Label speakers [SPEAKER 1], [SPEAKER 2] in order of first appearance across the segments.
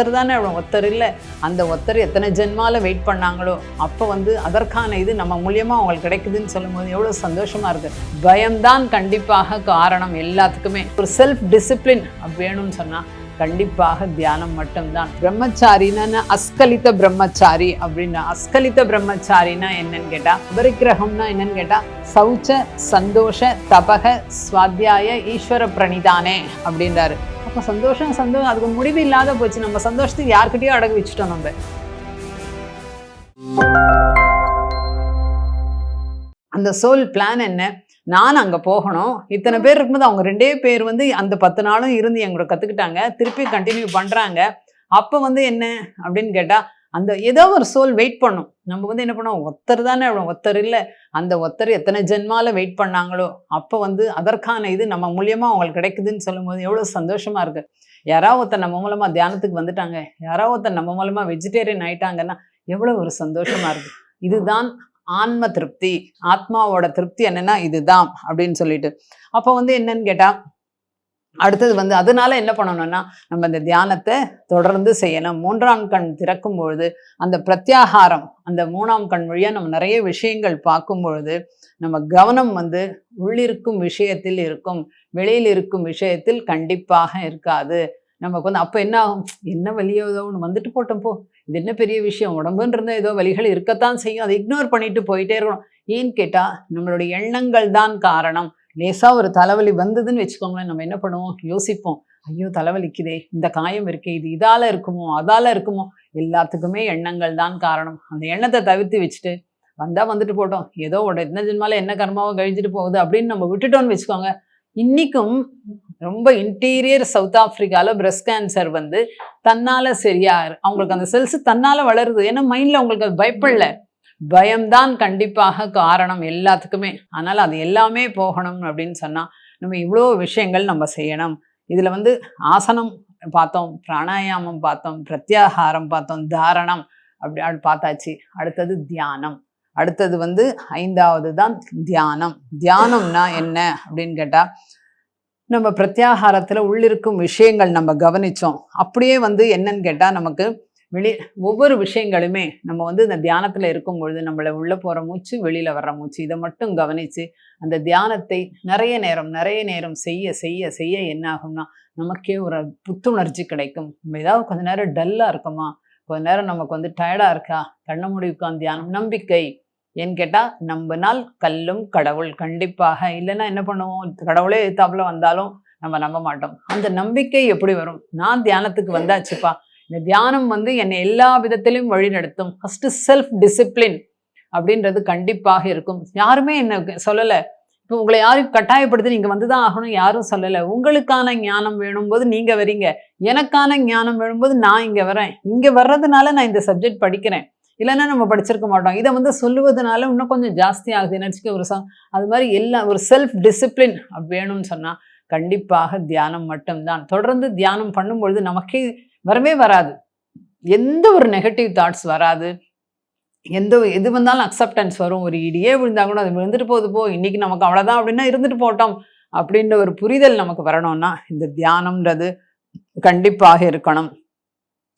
[SPEAKER 1] ஒத்தர் தானே ஒருத்தர் இல்லை. அந்த ஒத்தர் எத்தனை ஜென்மால வெயிட் பண்ணாங்களோ அப்போ வந்து அதற்கான இது நம்ம மூலியமா அவங்களுக்கு கிடைக்குதுன்னு சொல்லும்போது எவ்வளோ சந்தோஷமா இருக்கு. பயம்தான் கண்டிப்பாக காரணம் எல்லாத்துக்குமே. ஒரு செல்ஃப் டிசிப்ளின் வேணும்னு சொன்னா கண்டிப்பாக தியானம் மட்டும்தான். பிரம்மச்சாரின்னா அஸ்கலித்த பிரம்மச்சாரி அப்படின்னா அஸ்கலித்த பிரம்மச்சாரினா என்னன்னு கேட்டா பரிக்கிரகம்னா என்னன்னு கேட்டா சௌச்ச சந்தோஷ தபக ஸ்வாத்தியாய ஈஸ்வர பிரணிதானே அப்படின்றாரு. அப்போ சந்தோஷம் சந்தோஷம். அதுக்கு முடிவு இல்லாத போச்சு. நம்ம சந்தோஷத்துக்கு யார்கிட்டயோ அடகு வச்சுட்டோம் நம்ம. அந்த சோல் பிளான் என்ன? நான் அங்கே போகணும். இத்தனை பேர் இருக்கும்போது அவங்க ரெண்டே பேர் வந்து அந்த பத்து நாளும் இருந்து எங்களோட கற்றுக்கிட்டாங்க திருப்பி கண்டினியூ பண்ணுறாங்க அப்போ வந்து என்ன? அப்படின்னு கேட்டால் அந்த ஏதோ ஒரு சோல் வெயிட் பண்ணும். நம்ம வந்து என்ன பண்ணோம் ஒருத்தர் தானே ஒருத்தர் இல்லை. அந்த ஒருத்தர் எத்தனை ஜென்மால வெயிட் பண்ணாங்களோ அப்போ வந்து அதற்கான இது நம்ம மூலியமாக அவங்களுக்கு கிடைக்குதுன்னு சொல்லும்போது எவ்வளோ சந்தோஷமா இருக்கு. யாராவது ஒருத்தர் நம்ம மூலமாக தியானத்துக்கு வந்துட்டாங்க. யாராவது ஒருத்தர் நம்ம மூலமாக வெஜிடேரியன் ஆயிட்டாங்கன்னா எவ்வளோ ஒரு சந்தோஷமா இருக்கு. இதுதான் ஆன்ம திருப்தி. ஆத்மாவோட திருப்தி என்னன்னா இதுதான் அப்படின்னு சொல்லிட்டு. அப்போ வந்து என்னன்னு கேட்டா அடுத்தது வந்து அதனால என்ன பண்ணணும்னா நம்ம இந்த தியானத்தை தொடர்ந்து செய்யணும். மூன்றாம் கண் திறக்கும் பொழுது அந்த பிரத்யாகாரம் அந்த மூணாம் கண் வழியாக நம்ம நிறைய விஷயங்கள் பார்க்கும் பொழுது நம்ம கவனம் வந்து உள்ளிருக்கும் விஷயத்தில் இருக்கும் வெளியில் இருக்கும் விஷயத்தில் கண்டிப்பாக இருக்காது. நமக்கு வந்து அப்போ என்ன ஆகும்? என்ன வலியோ ஏதோ ஒன்று வந்துட்டு போட்டோம் போ. இது என்ன பெரிய விஷயம்? உடம்புன்னு இருந்தால் ஏதோ வலிகள் இருக்கத்தான் செய்யும். அதை இக்னோர் பண்ணிட்டு போயிட்டே இருக்கணும். ஏன்னு கேட்டால் நம்மளுடைய எண்ணங்கள் தான் காரணம். லேசாக ஒரு தலைவலி வந்ததுன்னு வச்சுக்கோங்களேன் நம்ம என்ன பண்ணுவோம்? யோசிப்போம். ஐயோ தலைவலிக்குதே இந்த காயம் இருக்கே இது இதால் இருக்குமோ அதால் இருக்குமோ? எல்லாத்துக்குமே எண்ணங்கள் தான் காரணம். அந்த எண்ணத்தை தவிர்த்து வச்சுட்டு வந்தால் வந்துட்டு போட்டோம். ஏதோ உடனே என்ன ஜென்மால என்ன கர்மாவோ கழிஞ்சிட்டு போகுது அப்படின்னு நம்ம விட்டுட்டோம்னு வச்சுக்கோங்க. இன்னைக்கும் ரொம்ப இன்டீரியர் சவுத் ஆஃப்ரிக்காவில் பிரஸ்ட் கேன்சர் வந்து தன்னால் சரியா அவங்களுக்கு அந்த செல்ஸ் தன்னால் வளருது. ஏன்னா மைண்டில் அவங்களுக்கு அது பயப்படல. பயம்தான் கண்டிப்பாக காரணம் எல்லாத்துக்குமே. அதனால் அது எல்லாமே போகணும் அப்படின்னு சொன்னால் நம்ம இவ்வளோ விஷயங்கள் நம்ம செய்யணும். இதில் வந்து ஆசனம் பார்த்தோம் பிராணாயாமம் பார்த்தோம் பிரத்யாகாரம் பார்த்தோம் தாரணம் அப்படி அப்படி பார்த்தாச்சு. அடுத்தது தியானம். அடுத்தது வந்து ஐந்தாவது தான் தியானம். தியானம்னா என்ன அப்படின்னு கேட்டால் நம்ம பிரத்யாகாரத்தில் உள்ளிருக்கும் விஷயங்கள் நம்ம கவனித்தோம் அப்படியே வந்து என்னன்னு கேட்டால் நமக்கு வெளி ஒவ்வொரு விஷயங்களுமே நம்ம வந்து இந்த தியானத்தில் இருக்கும் பொழுது நம்மளை உள்ளே போகிற மூச்சு வெளியில் வர்ற மூச்சு இதை மட்டும் கவனிச்சு அந்த தியானத்தை நிறைய நேரம் நிறைய நேரம் செய்ய செய்ய செய்ய என்ன ஆகும்னா நமக்கே ஒரு புத்துணர்ச்சி கிடைக்கும். நம்ம ஏதாவது கொஞ்ச நேரம் டல்லாக இருக்குமா? கொஞ்ச நேரம் நமக்கு வந்து டயர்டாக இருக்கா? கண்ண மூடி தியானம் நம்பிக்கை. ஏன்னு கேட்டால் நம்பினால் கல்லும் கடவுள் கண்டிப்பாக. இல்லைன்னா என்ன பண்ணுவோம்? கடவுளே எதிர்த்தாப்புல வந்தாலும் நம்ம நம்ப மாட்டோம். அந்த நம்பிக்கை எப்படி வரும்? நான் தியானத்துக்கு வந்தாச்சுப்பா. இந்த தியானம் வந்து என்னை எல்லா விதத்திலும் வழிநடத்தும் ஃபஸ்ட்டு செல்ஃப் டிசிப்ளின் அப்படின்றது கண்டிப்பாக இருக்கும். யாருமே என்ன சொல்லலை. இப்போ உங்களை யாரும் கட்டாயப்படுத்தி நீங்கள் வந்து தான் ஆகணும் யாரும் சொல்லலை. உங்களுக்கான ஞானம் வேணும் போது வரீங்க. எனக்கான ஞானம் வேணும்போது நான் இங்கே வரேன். இங்கே வர்றதுனால நான் இந்த சப்ஜெக்ட் படிக்கிறேன். இல்லைன்னா நம்ம படிச்சிருக்க மாட்டோம். இதை வந்து சொல்லுவதனால இன்னும் கொஞ்சம் ஜாஸ்தி ஆகுது. நினச்சிக்க ஒரு சம் அது மாதிரி எல்லா ஒரு செல்ஃப் டிசிப்ளின் வேணும்னு சொன்னால் கண்டிப்பாக தியானம் மட்டும்தான். தொடர்ந்து தியானம் பண்ணும்பொழுது நமக்கே வரவே வராது. எந்த ஒரு நெகட்டிவ் தாட்ஸ் வராது. எந்த எது வந்தாலும் அக்செப்டன்ஸ் வரும். ஒரு இடியே விழுந்தா கூட அது விழுந்துட்டு போகுது போ. இன்னைக்கு நமக்கு அவ்வளோதான் அப்படின்னா இருந்துட்டு போட்டோம் அப்படின்ற ஒரு புரிதல் நமக்கு வரணும்னா இந்த தியானம்ன்றது கண்டிப்பாக இருக்கணும்.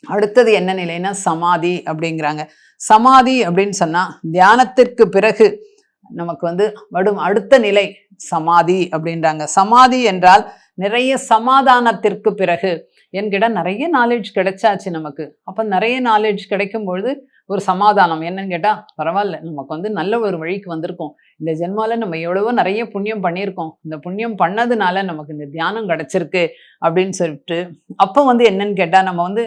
[SPEAKER 1] அடுத்தது என்ன நிலைன்னா சமாதி அப்படிங்கிறாங்க. சமாதி அப்படின்னு சொன்னால் தியானத்திற்கு பிறகு நமக்கு வந்து வடும் அடுத்த நிலை சமாதி அப்படின்றாங்க. சமாதி என்றால் நிறைய சமாதானத்திற்கு பிறகு என்கிட்ட நிறைய நாலேஜ் கிடைச்சாச்சு நமக்கு. அப்போ நிறைய நாலேஜ் கிடைக்கும் பொழுது ஒரு சமாதானம். என்னன்னு கேட்டால் பரவாயில்ல நமக்கு வந்து நல்ல ஒரு வழிக்கு வந்திருக்கோம். இந்த ஜென்மாவில் நம்ம எவ்வளவோ நிறைய புண்ணியம் பண்ணியிருக்கோம். இந்த புண்ணியம் பண்ணதுனால நமக்கு இந்த தியானம் கிடச்சிருக்கு அப்படின்னு சொல்லிட்டு அப்போ வந்து என்னன்னு கேட்டால் நம்ம வந்து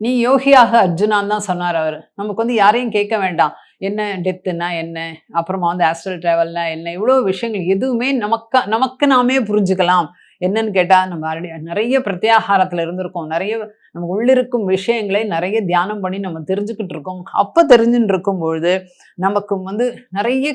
[SPEAKER 1] நீ யோகியாக அர்ஜுனான்னு தான் சொன்னார் அவர். நமக்கு வந்து யாரையும் கேட்க வேண்டாம். என்ன டெத்துனா என்ன? அப்புறமா வந்து ஆஸ்ட்ரல் ட்ராவல்னா என்ன? இவ்வளோ விஷயங்கள் எதுவுமே நமக்கு நமக்கு நாமே புரிஞ்சுக்கலாம். என்னன்னு கேட்டால் நம்ம ஆல்ரெடி நிறைய பிரத்யாகாரத்தில் இருந்திருக்கோம். நிறைய நம்ம உள்ளிருக்கும் விஷயங்களை நிறைய தியானம் பண்ணி நம்ம தெரிஞ்சுக்கிட்டு இருக்கோம். அப்போ தெரிஞ்சுட்டு இருக்கும் பொழுது நமக்கு வந்து நிறைய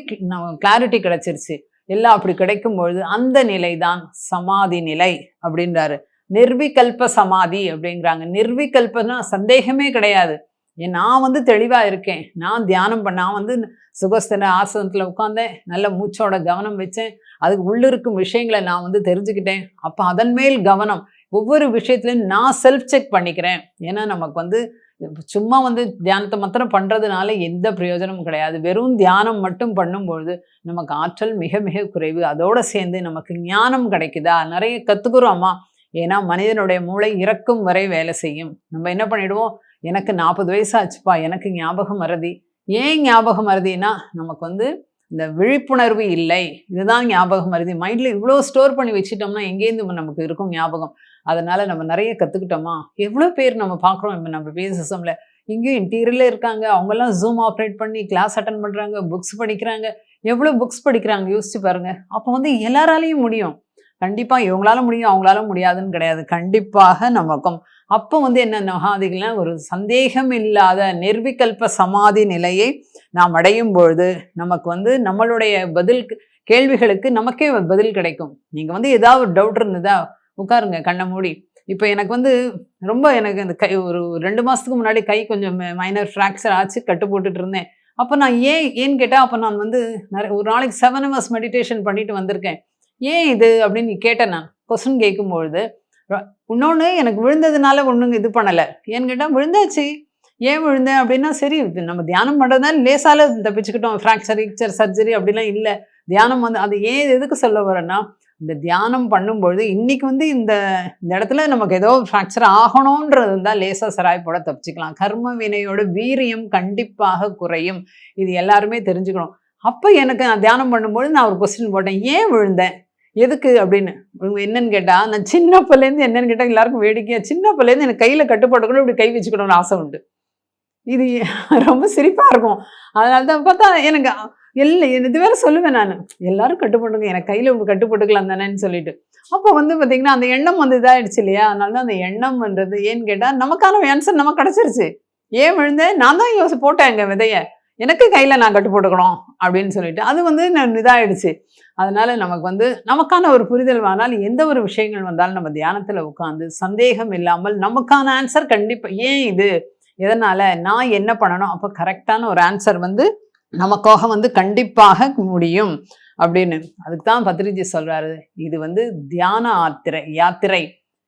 [SPEAKER 1] கிளாரிட்டி கிடைச்சிருச்சு. எல்லாம் அப்படி கிடைக்கும் பொழுது அந்த நிலை தான் சமாதி நிலை அப்படின்றாரு. நிர்விகல்ப சமாதி அப்படிங்கிறாங்க. நிர்விகல்பனா சந்தேகமே கிடையாது. நான் வந்து தெளிவாக இருக்கேன். நான் தியானம் பண்ண நான் வந்து சுகஸ்தன ஆசனத்தில் உட்காந்தேன் நல்ல மூச்சோட கவனம் வச்சேன். அதுக்கு உள்ளிருக்கும் விஷயங்களை நான் வந்து தெரிஞ்சுக்கிட்டேன். அப்போ அதன் மேல் கவனம். ஒவ்வொரு விஷயத்துலையும் நான் செல்ஃப் செக் பண்ணிக்கிறேன். ஏன்னா நமக்கு வந்து சும்மா வந்து தியானத்தை மாத்திரம் பண்ணுறதுனால எந்த பிரயோஜனமும் கிடையாது. வெறும் தியானம் மட்டும் பண்ணும்பொழுது நமக்கு ஆற்றல் மிக மிக குறைவு. அதோடு சேர்ந்து நமக்கு ஞானம் கிடைக்குதா? நிறைய கற்றுக்குறோமா ஏன்னா மனிதனுடைய மூளை இறக்கும் வரை வேலை செய்யும். நம்ம என்ன பண்ணிடுவோம்? எனக்கு நாற்பது வயசு ஆச்சுப்பா. எனக்கு ஞாபகம் மறதி ஏன் ஞாபகம் மறதினா நமக்கு வந்து இந்த விழிப்புணர்வு இல்லை. இதுதான் ஞாபகம் வருது. மைண்டில் இவ்வளோ ஸ்டோர் பண்ணி வச்சுட்டோம்னா எங்கேருந்து நமக்கு இருக்கும் ஞாபகம்? அதனால் நம்ம நிறைய கற்றுக்கிட்டோமா எவ்வளோ பேர் நம்ம பார்க்குறோம்? இப்போ நம்ம பிஎஸ்எஸ்எம்ல இங்கேயும் இன்டீரியரில் இருக்காங்க. அவங்கெல்லாம் ஜூம் ஆப்ரேட் பண்ணி கிளாஸ் அட்டன் பண்ணுறாங்க புக்ஸ் படிக்கிறாங்க. எவ்வளோ புக்ஸ் படிக்கிறாங்க? யோசிச்சு பாருங்கள் அப்போ வந்து எல்லாராலையும் முடியும். கண்டிப்பாக இவங்களால முடியும் அவங்களால முடியாதுன்னு கிடையாது. கண்டிப்பாக நமக்கும். அப்போ வந்து என்ன நகாதிகள்னா ஒரு சந்தேகம் இல்லாத நிர்விகல்ப சமாதி நிலையை நாம் அடையும் பொழுது நமக்கு வந்து நம்மளுடைய பதில் கேள்விகளுக்கு நமக்கே பதில் கிடைக்கும். நீங்கள் வந்து ஏதாவது ஒரு டவுட் இருந்ததா உட்காருங்க கண்ணை மூடி. இப்போ எனக்கு வந்து ரொம்ப எனக்கு அந்த கை ஒரு ரெண்டு மாதத்துக்கு முன்னாடி கை கொஞ்சம் மைனர் ஃப்ராக்சர் ஆச்சு கட்டு போட்டுட்டு இருந்தேன். அப்போ நான் ஏன் ஏன்னு கேட்டால் அப்போ நான் வந்து நிறைய ஒரு நாளைக்கு செவன் ஹவர்ஸ் மெடிடேஷன் பண்ணிட்டு வந்திருக்கேன். ஏன் இது? அப்படின்னு கேட்டேன் நான். கொஸ்டின் கேட்கும்பொழுது இன்னொன்று எனக்கு விழுந்ததுனால ஒன்றுங்க இது பண்ணலை. ஏன்னு கேட்டால் விழுந்தாச்சு. ஏன் விழுந்தேன் அப்படின்னா சரி நம்ம தியானம் பண்ணுறதுனால லேசால தப்பிச்சுக்கிட்டோம். ஃப்ராக்சர் ஈக்சர் சர்ஜரி அப்படிலாம் இல்லை. தியானம் வந்து அது ஏன் எதுக்கு சொல்ல வரேன்னா இந்த தியானம் பண்ணும்பொழுது இன்னைக்கு வந்து இந்த இந்த இடத்துல நமக்கு ஏதோ ஃப்ராக்சர் ஆகணுன்றது இருந்தால் லேசாக சராய் போட தப்பிச்சுக்கலாம். கர்ம வினையோட வீரியம் கண்டிப்பாக குறையும். இது எல்லாருமே தெரிஞ்சுக்கணும். அப்போ எனக்கு நான் தியானம் பண்ணும்போது நான் ஒரு கொஸ்டின் போட்டேன். ஏன் விழுந்தேன் எதுக்கு அப்படின்னு? என்னன்னு கேட்டால் நான் சின்ன பிள்ளைலேருந்து என்னன்னு கேட்டால் எல்லாருக்கும் வேடிக்கையாக சின்ன பிள்ளைலேருந்து எனக்கு கையில் கட்டுப்பட்டுக்கணும் இப்படி கை வச்சுக்கணும்னு ஆசை உண்டு. இது ரொம்ப சிரிப்பாக இருக்கும். அதனால தான் பார்த்தா எனக்கு இல்லை இது வேறு சொல்லுவேன் நான். எல்லாரும் கட்டுப்பட்டுங்க எனக்கு கையில் இப்படி கட்டுப்பட்டுக்கலாம் தானேன்னு சொல்லிட்டு. அப்போ வந்து பார்த்தீங்கன்னா அந்த எண்ணம் வந்து இதாகிடுச்சு இல்லையா? அதனால தான் அந்த எண்ணம் வந்தது. ஏன்னு கேட்டால் நமக்கான ஆன்சர் நமக்கு கிடச்சிருச்சு. ஏன் விழுந்தேன்? நான் தான் யோசி போட்டேன் எங்கள் விதையை. எனக்கு கையில் நான் கட்டு போட்டுக்கணும் அப்படின்னு சொல்லிட்டு அது வந்து இதாகிடுச்சு அதனால் நமக்கு வந்து நமக்கான ஒரு புரிதல் ஆனால் எந்த ஒரு விஷயங்கள் வந்தாலும் நம்ம தியானத்தில் உட்காந்து சந்தேகம் இல்லாமல் நமக்கான ஆன்சர் கண்டிப்பாக ஏன் இது? எதனால்? நான் என்ன பண்ணணும்? அப்போ கரெக்டான ஒரு ஆன்சர் வந்து நமக்காக வந்து கண்டிப்பாக முடியும் அப்படின்னு. அதுக்கு தான் பத்ரிஜி சொல்கிறாரு இது வந்து தியான யாத்திரை யாத்திரை.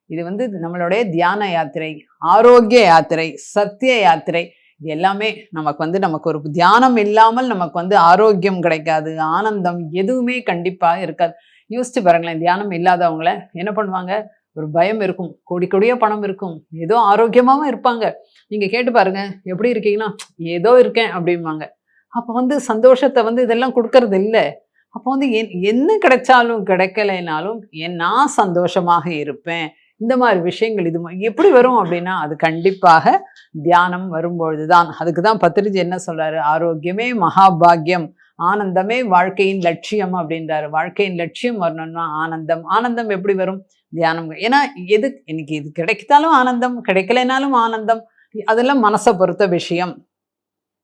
[SPEAKER 1] இது வந்து நம்மளுடைய தியான யாத்திரை ஆரோக்கிய யாத்திரை சத்திய யாத்திரை. இது எல்லாமே நமக்கு வந்து நமக்கு ஒரு தியானம் இல்லாமல் நமக்கு வந்து ஆரோக்கியம் கிடைக்காது ஆனந்தம் எதுவுமே கண்டிப்பாக இருக்காது. யோசிச்சு பாருங்களேன் தியானம் இல்லாதவங்கள என்ன பண்ணுவாங்க? ஒரு பயம் இருக்கும் கொடி கொடிய பணம் இருக்கும் ஏதோ ஆரோக்கியமாகவும் இருப்பாங்க. நீங்கள் கேட்டு பாருங்க எப்படி இருக்கீங்கன்னா ஏதோ இருக்கேன் அப்படிம்பாங்க. அப்போ வந்து சந்தோஷத்தை வந்து இதெல்லாம் கொடுக்கறது இல்லை. அப்போ வந்து என் என்ன கிடைச்சாலும் கிடைக்கலைனாலும் என் நான் சந்தோஷமாக இருப்பேன் இந்த மாதிரி விஷயங்கள் இது எப்படி வரும் அப்படின்னா அது கண்டிப்பாக தியானம் வரும்பொழுது தான் அதுக்கு தான் பத்திரிஜி என்ன சொல்றாரு? ஆரோக்கியமே மகாபாகியம் ஆனந்தமே வாழ்க்கையின் லட்சியம் அப்படின்றாரு. வாழ்க்கையின் லட்சியம் வரணும்னா ஆனந்தம். ஆனந்தம் எப்படி வரும்? தியானம். ஏன்னா எது இன்னைக்கு இது கிடைத்தாலும் ஆனந்தம் கிடைக்கலைனாலும் ஆனந்தம். அதெல்லாம் மனசை பொறுத்த விஷயம்.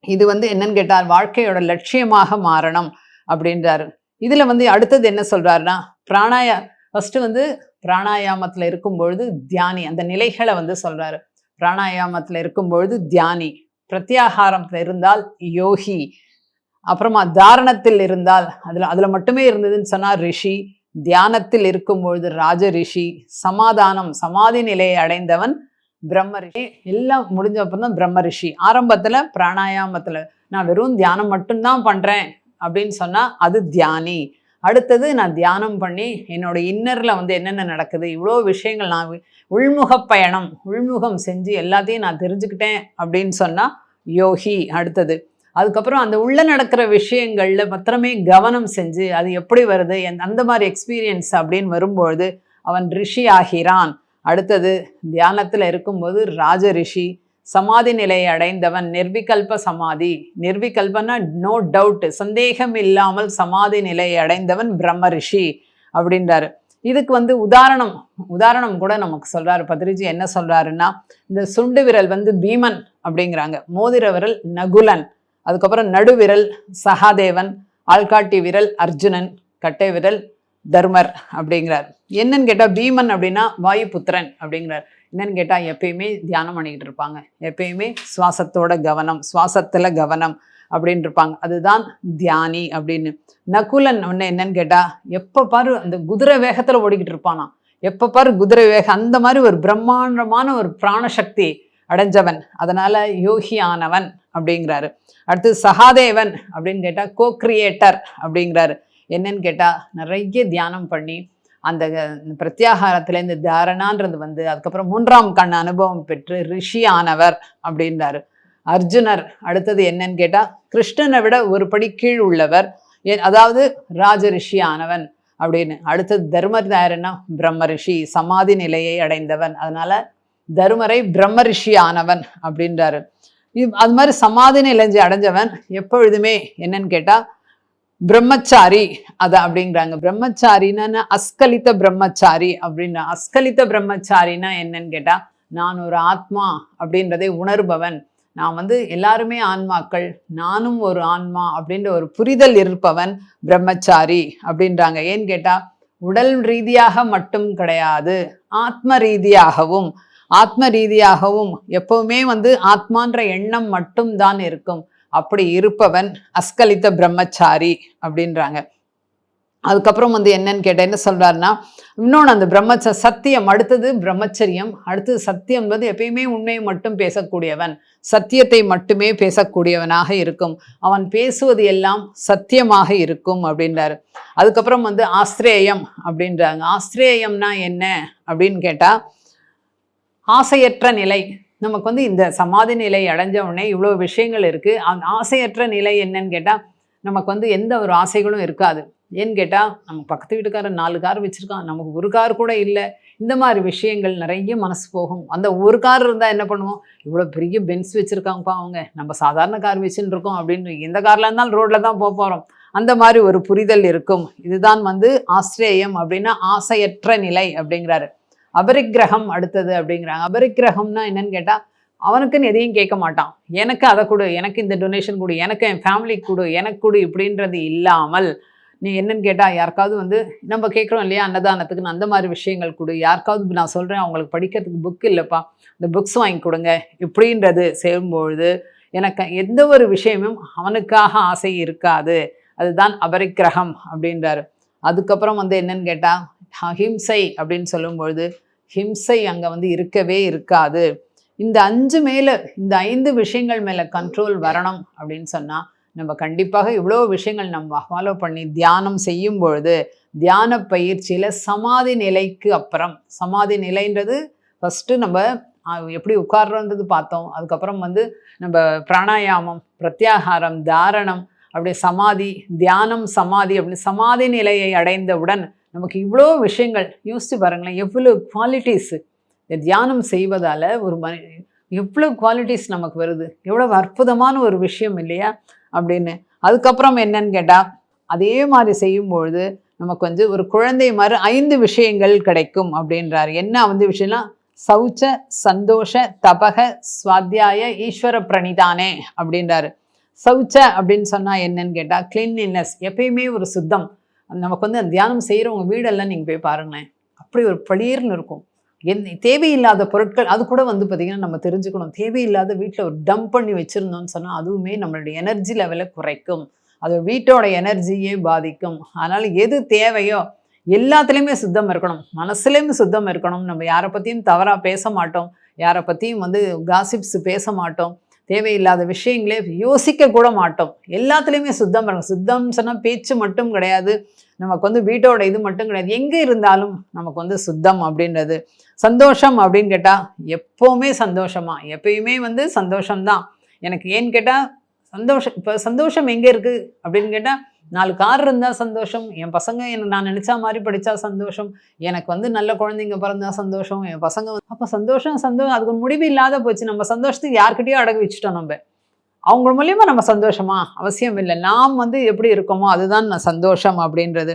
[SPEAKER 1] இது வந்து என்னன்னு கேட்டால் வாழ்க்கையோட லட்சியமாக மாறணும் அப்படின்றாரு. இதுல வந்து அடுத்தது என்ன சொல்றாருன்னா பிராணாயா ஃபஸ்ட்டு வந்து பிராணாயாமத்தில் இருக்கும் பொழுது தியானி அந்த நிலைகளை வந்து சொல்கிறாரு பிராணாயாமத்தில் இருக்கும் பொழுது தியானி பிரத்யாகாரத்தில் இருந்தால் யோகி அப்புறமா தாரணத்தில் இருந்தால் அதில் அதில் மட்டுமே இருந்ததுன்னு சொன்னால் ரிஷி தியானத்தில் இருக்கும் பொழுது ராஜ ரிஷி சமாதானம் சமாதி நிலையை அடைந்தவன் பிரம்ம ரிஷி. எல்லாம் முடிஞ்ச அப்புறம் தான் பிரம்ம ரிஷி. ஆரம்பத்தில் பிராணாயாமத்தில் நான் வெறும் தியானம் மட்டும்தான் பண்ணுறேன் அப்படின்னு சொன்னால் அது தியானி. அடுத்தது நான் தியானம் பண்ணி என்னோட இன்னரில் வந்து என்னென்ன நடக்குது இவ்வளோ விஷயங்கள் நான் உள்முக பயணம் உள்முகம் செஞ்சு எல்லாத்தையும் நான் தெரிஞ்சுக்கிட்டேன் அப்படின்னு சொன்னால் யோகி அடுத்தது. அதுக்கப்புறம் அந்த உள்ளே நடக்கிற விஷயங்களில் மாத்திரமே கவனம் செஞ்சு அது எப்படி வருது அந்த மாதிரி எக்ஸ்பீரியன்ஸ் அப்படின்னு வரும்பொழுது அவன் ரிஷி ஆகிறான். அடுத்தது தியானத்தில் இருக்கும்போது ராஜ ரிஷி சமாதி நிலையை அடைந்தவன் நிர்விகல்ப சமாதி. நிர்விகல்பனா நோ டவுட் சந்தேகம் இல்லாமல் சமாதி நிலையை அடைந்தவன் பிரம்ம ரிஷி அப்படின்றாரு. இதுக்கு வந்து உதாரணம் உதாரணம் கூட நமக்கு சொல்றாரு. பத்ரிஜி என்ன சொல்றாருன்னா இந்த சுண்டு விரல் வந்து பீமன் அப்படிங்கிறாங்க. மோதிர விரல் நகுலன் அதுக்கப்புறம் நடுவிரல் சகாதேவன் ஆள்காட்டி விரல் அர்ஜுனன் கட்டை விரல் தர்மர் அப்படிங்கிறார். என்னன்னு கேட்டால் பீமன் அப்படின்னா வாயுபுத்திரன் அப்படிங்கிறார். என்னன்னு கேட்டால் எப்பயுமே தியானம் பண்ணிக்கிட்டு இருப்பாங்க. எப்பயுமே சுவாசத்தோட கவனம் சுவாசத்தில் கவனம் அப்படின்னு இருப்பாங்க. அதுதான் தியானி அப்படின்னு. நகுலன் ஒன்று என்னன்னு கேட்டால் எப்போ பாரு அந்த குதிரை வேகத்தில் ஓடிக்கிட்டு இருப்பானா எப்போ பாரு குதிரை வேகம் அந்த மாதிரி ஒரு பிரம்மாண்டமான ஒரு பிராணசக்தி அடைஞ்சவன். அதனால் யோகியானவன் அப்படிங்கிறாரு. அடுத்து சகாதேவன் அப்படின்னு கேட்டால் கோ கிரியேட்டர் அப்படிங்கிறாரு. என்னன்னு கேட்டால் நிறைய தியானம் பண்ணி அந்த பிரத்யாகாரத்துல இந்த தாரணான்றது வந்து அதுக்கப்புறம் மூன்றாம் கண் அனுபவம் பெற்று ரிஷி ஆனவர் அப்படின்றாரு. அர்ஜுனர் அடுத்தது என்னன்னு கேட்டால் கிருஷ்ணனை விட ஒரு படி கீழ் உள்ளவர் எ- அதாவது ராஜ ரிஷி ஆனவன் அப்படின்னு. அடுத்தது தர்மதாரன்னா பிரம்ம ரிஷி சமாதி நிலையை அடைந்தவன். அதனால தருமரை பிரம்ம ரிஷி ஆனவன் அப்படின்றாரு. இது அது மாதிரி சமாதி நிலைஞ்சி அடைஞ்சவன் எப்பொழுதுமே என்னன்னு கேட்டால் பிரம்மச்சாரி அது அப்படிங்கிறாங்க பிரம்மச்சாரின்னா அஸ்கலித்த பிரம்மச்சாரி அப்படின்னா அஸ்கலித்த பிரம்மச்சாரின்னா என்னன்னு கேட்டால் நான் ஒரு ஆத்மா அப்படின்றதை உணர்பவன். நான் வந்து எல்லாருமே ஆன்மாக்கள் நானும் ஒரு ஆன்மா அப்படின்ற ஒரு புரிதல் இருப்பவன் பிரம்மச்சாரி அப்படின்றாங்க. ஏன்னு கேட்டால் உடல் ரீதியாக மட்டும் கிடையாது ஆத்ம ரீதியாகவும். ஆத்ம ரீதியாகவும் எப்பவுமே வந்து ஆத்மான்ற எண்ணம் மட்டும்தான் இருக்கும். அப்படி இருப்பவன் அஸ்கலித்த பிரம்மச்சாரி அப்படின்றாங்க. அதுக்கப்புறம் வந்து என்னன்னு கேட்டேன் என்ன சொல்றாருன்னா இன்னொன்று அந்த பிரம்மச்ச சத்தியம் அடுத்தது பிரம்மச்சரியம் அடுத்தது சத்தியம் என்பது எப்பயுமே உண்மையை மட்டும் பேசக்கூடியவன் சத்தியத்தை மட்டுமே பேசக்கூடியவனாக இருக்கும். அவன் பேசுவது எல்லாம் சத்தியமாக இருக்கும் அப்படின்றாரு. அதுக்கப்புறம் வந்து ஆஸ்திரேயம் அப்படின்றாங்க. ஆஸ்திரேயம்னா என்ன அப்படின்னு கேட்டால் ஆசையற்ற நிலை நமக்கு வந்து இந்த சமாதி நிலை அடைஞ்ச உடனே இவ்வளோ விஷயங்கள் இருக்குது அந்த ஆசையற்ற நிலை என்னன்னு கேட்டால் நமக்கு வந்து எந்த ஒரு ஆசைகளும் இருக்காது. ஏன்னு கேட்டால் நம்ம பக்கத்து வீட்டுக்காரன் நாலு கார் வச்சுருக்கான். நமக்கு ஒரு கார் கூட இல்லை. இந்த மாதிரி விஷயங்கள் நிறைய மனசு போகும். அந்த ஒரு கார் இருந்தால் என்ன பண்ணுவோம்? இவ்வளோ பெரிய பென்ஸ் வச்சுருக்காங்கப்பா அவங்க. நம்ம சாதாரண கார் வச்சுன்னு இருக்கோம் அப்படின்னு எந்த காரில் இருந்தாலும் ரோட்டில் தான் போக போகிறோம் அந்த மாதிரி ஒரு புரிதல் இருக்கும். இதுதான் வந்து ஆஸ்திரேயம் அப்படின்னா ஆசையற்ற நிலை அப்படிங்கிறாரு. அபரிக்கிரகம் அடுத்தது அப்படிங்கிறாங்க. அபரிக்கிரகம்னா என்னன்னு கேட்டால் அவனுக்குன்னு எதையும் கேட்க மாட்டான். எனக்கு அதை கொடு எனக்கு இந்த டொனேஷன் கொடு எனக்கு என் ஃபேமிலிக்கு கொடு எனக்கு கொடு இப்படின்றது இல்லாமல் நீ என்னன்னு கேட்டால் யாருக்காவது வந்து நம்ம கேட்குறோம் இல்லையா அன்னதானத்துக்குன்னு அந்த மாதிரி விஷயங்கள் கொடு யாருக்காவது நான் சொல்கிறேன் அவங்களுக்கு படிக்கிறதுக்கு புக் இல்லைப்பா இந்த புக்ஸ் வாங்கி கொடுங்க இப்படின்றது செய்யும்பொழுது எனக்கு எந்த ஒரு விஷயமும் அவனுக்காக ஆசை இருக்காது. அதுதான் அபரிக்கிரகம் அப்படின்றாரு. அதுக்கப்புறம் வந்து என்னன்னு கேட்டால் அஹிம்சை அப்படின்னு சொல்லும்பொழுது ஹிம்சை அங்கே வந்து இருக்கவே இருக்காது. இந்த அஞ்சு மேலே இந்த ஐந்து விஷயங்கள் மேலே கண்ட்ரோல் வரணும் அப்படின்னு சொன்னால் நம்ம கண்டிப்பாக இவ்வளோ விஷயங்கள் நம்ம ஃபாலோ பண்ணி தியானம் செய்யும் பொழுது தியான பயிற்சியில் சமாதி நிலைக்கு அப்புறம் சமாதி நிலைன்றது ஃபஸ்ட்டு நம்ம எப்படி உட்கார்றது பார்த்தோம். அதுக்கப்புறம் வந்து நம்ம பிராணாயாமம் பிரத்யாகாரம் தாரணம் அப்படி சமாதி தியானம் சமாதி அப்படி சமாதி நிலையை அடைந்தவுடன் நமக்கு இவ்வளோ விஷயங்கள் யோசித்து பாருங்களேன் எவ்வளோ குவாலிட்டிஸு இந்த தியானம் செய்வதால் ஒரு மனி எவ்வளோ குவாலிட்டிஸ் நமக்கு வருது எவ்வளோ அற்புதமான ஒரு விஷயம் இல்லையா அப்படின்னு. அதுக்கப்புறம் என்னன்னு கேட்டால் அதே மாதிரி செய்யும்பொழுது நமக்கு வந்து ஒரு குழந்தை மாதிரி ஐந்து விஷயங்கள் கிடைக்கும் அப்படின்றாரு. என்ன வந்து விஷயம்னா சௌச்ச சந்தோஷ தபக சுவாத்தியாய ஈஸ்வர பிரணிதானே அப்படின்றாரு. சௌச்ச அப்படின்னு சொன்னால் என்னன்னு கேட்டால் கிளீன்லினஸ் எப்பயுமே ஒரு சுத்தம். நமக்கு வந்து அந்த தியானம் செய்கிறவங்க வீடெல்லாம் நீங்கள் போய் பாருங்களேன். அப்படி ஒரு பளீர்னு இருக்கும். என் தேவையில்லாத பொருட்கள் அது கூட வந்து பார்த்திங்கன்னா நம்ம தெரிஞ்சுக்கணும். தேவையில்லாத வீட்டில் ஒரு டம்ப் பண்ணி வச்சுருந்தோம்னு சொன்னால் அதுவுமே நம்மளுடைய எனர்ஜி லெவலை குறைக்கும். அது வீட்டோட எனர்ஜியே பாதிக்கும். அதனால் எது தேவையோ எல்லாத்துலேயுமே சுத்தம் இருக்கணும். மனசுலேயும் சுத்தம் இருக்கணும். நம்ம யாரை பற்றியும் தவறாக பேச மாட்டோம். யாரை பற்றியும் வந்து காசிப்ஸ் பேச மாட்டோம். தேவையில்லாத விஷயங்களே யோசிக்க கூட மாட்டோம். எல்லாத்துலேயுமே சுத்தம் இருக்கணும் சுத்தம் சொன்னால் பேச்சு மட்டும் கிடையாது. நமக்கு வந்து வீட்டோட இது மட்டும் கிடையாது. எங்கே இருந்தாலும் நமக்கு வந்து சுத்தம் அப்படின்றது. சந்தோஷம் அப்படின்னு கேட்டால் எப்போவுமே சந்தோஷமா? எப்பயுமே வந்து சந்தோஷம்தான். எனக்கு ஏன்னு கேட்டால் சந்தோஷம் இப்போ சந்தோஷம் எங்கே இருக்குது அப்படின்னு கேட்டால் நாலு கார் இருந்தால் சந்தோஷம் என் பசங்க என்ன நான் நினச்சா மாதிரி படித்தா சந்தோஷம் எனக்கு வந்து நல்ல குழந்தைங்க பிறந்தா சந்தோஷம் என் பசங்க வந்து அப்போ சந்தோஷம் சந்தோஷம் அதுக்கு ஒரு முடிவு இல்லாத போச்சு. நம்ம சந்தோஷத்துக்கு யார்கிட்டயோ அடகு வச்சுட்டோம் நம்ம. அவங்க மூலியமா நம்ம சந்தோஷமா? அவசியம் இல்லை. நாம் வந்து எப்படி இருக்கோமோ அதுதான் நான் சந்தோஷம் அப்படின்றது.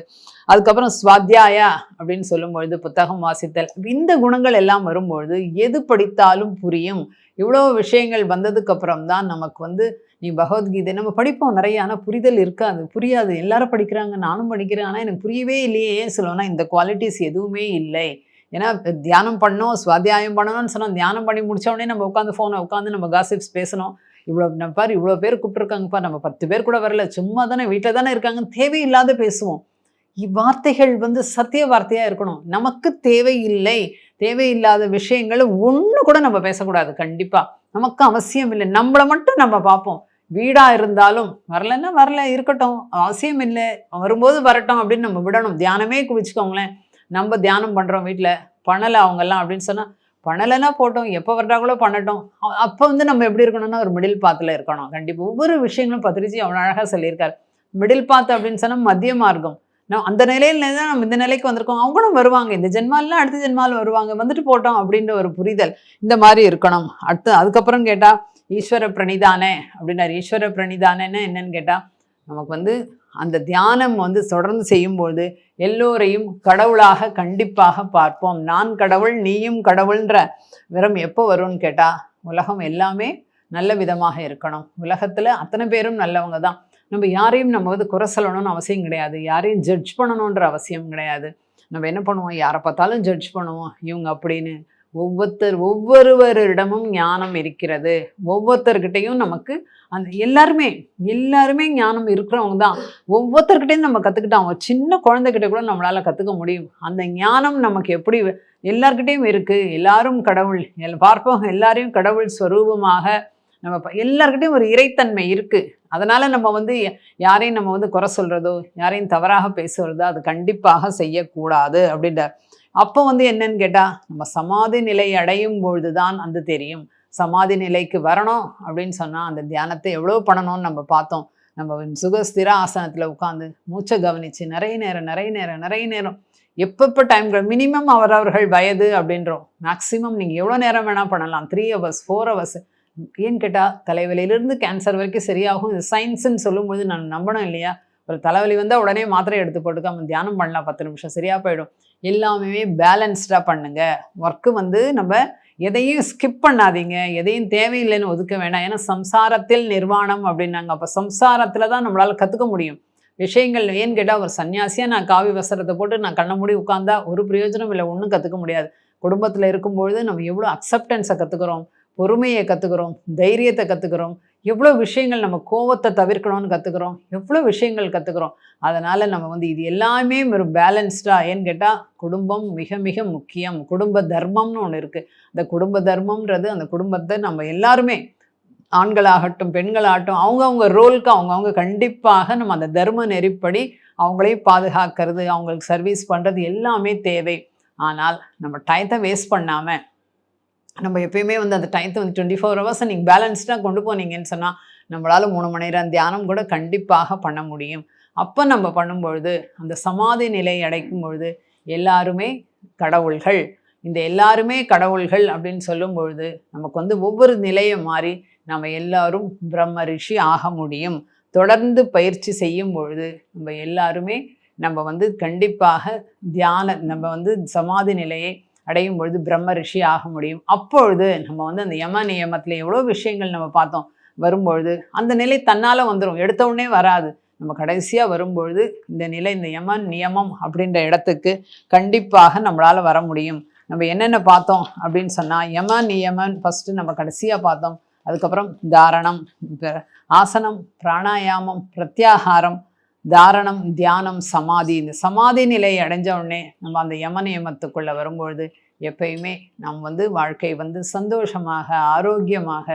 [SPEAKER 1] அதுக்கப்புறம் ஸ்வாத்தியாயா அப்படின்னு சொல்லும்பொழுது புத்தகம் வாசித்தல். இந்த குணங்கள் எல்லாம் வரும்பொழுது எது படித்தாலும் புரியும். இவ்வளோ விஷயங்கள் வந்ததுக்கு அப்புறம் தான் நமக்கு வந்து நீ பகவத்கீதை நம்ம படிப்போம். நிறைய ஆனால் புரிதல் இருக்காது. புரியாது. எல்லாரும் படிக்கிறாங்க. நானும் படிக்கிறேன். ஆனால் எனக்கு புரியவே இல்லையே. ஏன் சொல்லுவேன்னா இந்த குவாலிட்டிஸ் எதுவுமே இல்லை. ஏன்னா தியானம் பண்ணோம் சுவாத்தியாயம் பண்ணணும்னு சொன்னால் தியானம் பண்ணி முடிச்ச உடனே நம்ம உட்காந்து ஃபோனை உட்காந்து நம்ம காசிப்ஸ் பேசணும். இவ்வளோ நம்ம பாரு இவ்வளோ பேர் கூப்பிட்ருக்காங்கப்பா நம்ம பத்து பேர் கூட வரல. சும்மா தானே வீட்டில் தானே இருக்காங்க தேவையில்லாத பேசுவோம். இவ்வார்த்தைகள் வந்து சத்திய வார்த்தையாக இருக்கணும். நமக்கு தேவையில்லை. தேவையில்லாத விஷயங்களை ஒன்று கூட நம்ம பேசக்கூடாது. கண்டிப்பாக நமக்கு அவசியம் இல்லை. நம்மளை மட்டும் நம்ம பார்ப்போம். வீடாக இருந்தாலும் வரலன்னா வரல இருக்கட்டும். அவசியம் இல்லை. வரும்போது வரட்டும் அப்படின்னு நம்ம விடணும். தியானமே குவிச்சுக்கோங்களேன். நம்ம தியானம் பண்ணுறோம் வீட்டில் பண்ணலை அவங்கெல்லாம் அப்படின்னு சொன்னால் பண்ணலைன்னா போட்டோம். எப்போ வர்றாங்களோ பண்ணட்டும். அப்போ வந்து நம்ம எப்படி இருக்கணும்னா ஒரு மிடில் பாத்தில் இருக்கணும். கண்டிப்பாக ஒவ்வொரு விஷயங்களும் பத்திரிச்சு அவ்வளோ அழகாக சொல்லியிருக்காரு. மிடில் பாத் அப்படின்னு சொன்னால் மத்திய மார்க்கம். நான் அந்த நிலையில தான் நம்ம இந்த நிலைக்கு வந்திருக்கோம். அவங்களும் வருவாங்க. இந்த ஜென்மாலாம் அடுத்த ஜென்மாலும் வருவாங்க. வந்துட்டு போட்டோம் அப்படின்ற ஒரு புரிதல் இந்த மாதிரி இருக்கணும். அடுத்து அதுக்கப்புறம் கேட்டால் ஈஸ்வர பிரணிதானே? அப்படின்னாரு. ஈஸ்வர பிரணிதானேன்னு என்னன்னு கேட்டால் நமக்கு வந்து அந்த தியானம் வந்து தொடர்ந்து செய்யும்போது எல்லோரையும் கடவுளாக கண்டிப்பாக பார்ப்போம். நான் கடவுள் நீயும் கடவுள்ன்ற விரம் எப்போ வரும்னு கேட்டால் உலகம் எல்லாமே நல்ல விதமாக இருக்கணும். உலகத்தில் அத்தனை பேரும் நல்லவங்க தான். நம்ம யாரையும் நம்ம வந்து குறை சொல்லணும்னு அவசியம் கிடையாது. யாரையும் ஜட்ஜ் பண்ணணுன்ற அவசியம் கிடையாது. நம்ம என்ன பண்ணுவோம்? யாரை பார்த்தாலும் ஜட்ஜ் பண்ணுவோம். இவங்க அப்படின்னு ஒவ்வொருத்தர் ஒவ்வொருவரிடமும் ஞானம் இருக்கிறது. ஒவ்வொருத்தர்கிட்டையும் நமக்கு அந்த எல்லாருமே எல்லாருமே ஞானம் இருக்கிறவங்க தான். ஒவ்வொருத்தர்கிட்டையும் நம்ம கற்றுக்கிட்டோம் அவங்க சின்ன குழந்தைகிட்ட கூட நம்மளால் கற்றுக்க முடியும். அந்த ஞானம் நமக்கு எப்படி எல்லார்கிட்டையும் இருக்குது எல்லாரும் கடவுள். எல் பார்ப்போம். எல்லாரையும் கடவுள் ஸ்வரூபமாக நம்ம ப- ஒரு இறைத்தன்மை இருக்குது அதனால் நம்ம வந்து யாரையும் நம்ம வந்து குறை சொல்கிறதோ யாரையும் தவறாக பேசுகிறதோ அது கண்டிப்பாக செய்யக்கூடாது அப்படின்ற. அப்போ வந்து என்னன்னு கேட்டால் நம்ம சமாதி நிலை அடையும் பொழுது தான் அது தெரியும். சமாதி நிலைக்கு வரணும் அப்படின்னு சொன்னால் அந்த தியானத்தை எவ்வளோ பண்ணணும்னு நம்ம பார்த்தோம். நம்ம சுகஸ்திர ஆசனத்தில் உட்காந்து மூச்சை கவனிச்சு நிறைய நேரம் நிறைய நேரம் நிறைய நேரம் எப்பப்போ டைம்கள் மினிமம் அவரவர்கள் வயது அப்படின்றோம். மேக்ஸிமம் நீங்கள் எவ்வளோ நேரம் வேணால் பண்ணலாம். த்ரீ ஹவர்ஸ் ஃபோர் ஹவர்ஸ் ஏன்னு கேட்டால் தலைவலியிலிருந்து கேன்சர் வரைக்கும் சரியாகும். இது சயின்ஸுன்னு சொல்லும்போது நான் நம்பணும் இல்லையா? ஒரு தலைவலி வந்தால் உடனே மாத்திரை எடுத்து போட்டுக்காம தியானம் பண்ணலாம் பத்து நிமிஷம் சரியாக போயிடும். எல்லாமே பேலன்ஸ்டாக பண்ணுங்க. ஒர்க்கு வந்து நம்ம எதையும் ஸ்கிப் பண்ணாதீங்க. எதையும் தேவையில்லைன்னு ஒதுக்க வேண்டாம் ஏன்னா சம்சாரத்தில் நிர்வாணம் அப்படின்னாங்க. அப்போ சம்சாரத்தில் தான் நம்மளால் கற்றுக்க முடியும். விஷயங்கள் ஏன்னு கேட்டால் ஒரு சன்னியாசியாக நான் காவி வசரத்தை போட்டு நான் கண்ண மூடி உட்காந்தா ஒரு பிரயோஜனம் இல்லை ஒன்றும் கற்றுக்க முடியாது. குடும்பத்தில் இருக்கும்பொழுது நம்ம எவ்வளோ அக்செப்டன்ஸை கற்றுக்குறோம் பொறுமையை கற்றுக்குறோம் தைரியத்தை கற்றுக்குறோம் எவ்வளோ விஷயங்கள் நம்ம கோவத்தை தவிர்க்கணும்னு கற்றுக்குறோம் எவ்வளோ விஷயங்கள் கற்றுக்குறோம் அதனால் நம்ம வந்து இது எல்லாமே ஒரு பேலன்ஸ்டாக ஏன்னு கேட்டால் குடும்பம் மிக மிக முக்கியம். குடும்ப தர்மம்னு ஒன்று இருக்குது அந்த குடும்ப தர்மம்ன்றது அந்த குடும்பத்தை நம்ம எல்லாருமே ஆண்களாகட்டும் பெண்களாகட்டும் அவங்கவுங்க ரோலுக்கு அவங்கவுங்க கண்டிப்பாக நம்ம அந்த தர்ம நெறிப்படி அவங்களையும் பாதுகாக்கிறது அவங்களுக்கு சர்வீஸ் பண்ணுறது எல்லாமே தேவை. ஆனால் நம்ம டயத்தை வேஸ்ட் பண்ணாமல் நம்ம எப்பயுமே வந்து அந்த டைத்தை வந்து டுவெண்ட்டி ஃபோர் ஹவர்ஸை நீங்கள் பேலன்ஸ்டாக கொண்டு போனீங்கன்னு சொன்னால் நம்மளால் மூணு மணி நேரம் தியானம் கூட கண்டிப்பாக பண்ண முடியும். அப்போ நம்ம பண்ணும்பொழுது அந்த சமாதி நிலை அடைக்கும் பொழுது எல்லாருமே கடவுள்கள். இந்த எல்லாருமே கடவுள்கள் அப்படின்னு சொல்லும் பொழுது நமக்கு வந்து ஒவ்வொரு நிலையை மாறி நம்ம எல்லாரும் பிரம்ம ரிஷி ஆக முடியும். தொடர்ந்து பயிற்சி செய்யும் பொழுது நம்ம எல்லாருமே நம்ம வந்து கண்டிப்பாக தியான நம்ம வந்து சமாதி நிலையை அடையும் பொழுது பிரம்ம ரிஷி ஆக முடியும். அப்பொழுது நம்ம வந்து அந்த யம நியமத்தில் எவ்வளோ விஷயங்கள் நம்ம பார்த்தோம். வரும்பொழுது அந்த நிலை தன்னால் வந்துடும் எடுத்த உடனே வராது. நம்ம கடைசியாக வரும்பொழுது இந்த நிலை இந்த யமன் நியமம் அப்படின்ற இடத்துக்கு கண்டிப்பாக நம்மளால் வர முடியும். நம்ம என்னென்ன பார்த்தோம் அப்படின்னு சொன்னால் யம நியமன் ஃபஸ்ட்டு நம்ம கடைசியாக பார்த்தோம். அதுக்கப்புறம் தாரணம் ஆசனம் பிராணாயாமம் பிரத்யாகாரம் தாரணம் தியானம் சமாதி. இந்த சமாதி நிலை அடைஞ்ச உடனே நம்ம அந்த யம நியமத்துக்குள்ளே வரும்பொழுது எப்பயுமே நாம் வந்து வாழ்க்கை வந்து சந்தோஷமாக ஆரோக்கியமாக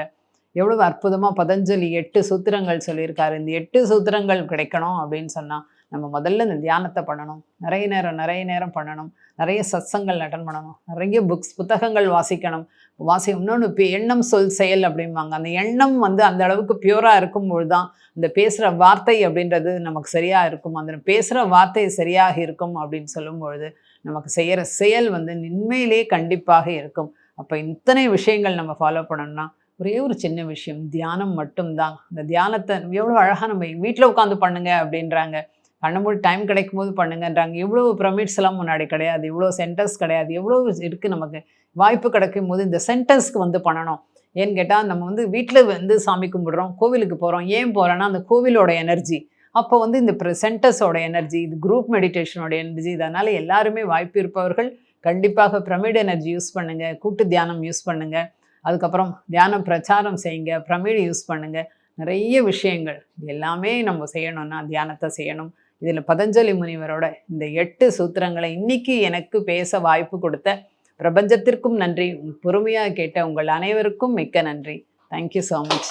[SPEAKER 1] எவ்வளவு அற்புதமாக பதஞ்சலி எட்டு சூத்திரங்கள் சொல்லியிருக்காரு. இந்த எட்டு சூத்திரங்கள் கிடைக்கணும் அப்படின்னு சொன்னால் நம்ம முதல்ல இந்த தியானத்தை பண்ணணும். நிறைய நேரம் நிறைய நேரம் பண்ணணும். நிறைய சத்சங்கள் அட்டன் பண்ணணும். நிறைய புக்ஸ் புத்தகங்கள் வாசிக்கணும். வாசி இன்னொன்று இப்போ எண்ணம் சொல் செயல் அப்படிம்பாங்க. அந்த எண்ணம் வந்து அந்த அளவுக்கு பியூராக இருக்கும்பொழுது தான் இந்த பேசுகிற வார்த்தை அப்படின்றது நமக்கு சரியாக இருக்கும். அந்த பேசுகிற வார்த்தை சரியாக இருக்கும் அப்படின்னு சொல்லும்பொழுது நமக்கு செய்கிற செயல் வந்து உண்மையிலே கண்டிப்பாக இருக்கும். அப்போ இத்தனை விஷயங்கள் நம்ம ஃபாலோ பண்ணணும்னா ஒரே ஒரு சின்ன விஷயம் தியானம் மட்டும்தான். அந்த தியானத்தை எவ்வளோ அழகாக நம்ம வீட்டில் உட்காந்து பண்ணுங்க அப்படின்றாங்க. பண்ணும்போது டைம் கிடைக்கும் போது பண்ணுங்கன்றாங்க. இவ்வளோ பிரமிட்ஸ் எல்லாம் முன்னாடி கிடையாது. இவ்வளோ சென்டர்ஸ் கிடையாது. எவ்வளோ இருக்குது நமக்கு? வாய்ப்பு கிடைக்கும் போது இந்த சென்டர்ஸ்க்கு வந்து பண்ணணும். ஏன்னு கேட்டால் நம்ம வந்து வீட்டில் வந்து சாமி கும்பிடுறோம் கோவிலுக்கு போகிறோம் ஏன் போகிறோன்னா அந்த கோவிலோட எனர்ஜி அப்போ வந்து இந்த சென்டர்ஸோட எனர்ஜி இது குரூப் மெடிடேஷனோட எனர்ஜி இதனால் எல்லாருமே வாய்ப்பு இருப்பவர்கள் கண்டிப்பாக பிரமிட் எனர்ஜி யூஸ் பண்ணுங்கள் கூட்டு தியானம் யூஸ் பண்ணுங்கள் அதுக்கப்புறம் தியானம் பிரச்சாரம் செய்யுங்க. பிரமிடு யூஸ் பண்ணுங்கள் நிறைய விஷயங்கள். எல்லாமே நம்ம செய்யணும்னா தியானத்தை செய்யணும். இதில் பதஞ்சலி முனிவரோட இந்த எட்டு சூத்திரங்களை இன்னைக்கு எனக்கு பேச வாய்ப்பு கொடுத்த பிரபஞ்சத்திற்கும் நன்றி பொறுமையாக கேட்ட உங்கள் அனைவருக்கும் மிக்க நன்றி. Thank you so much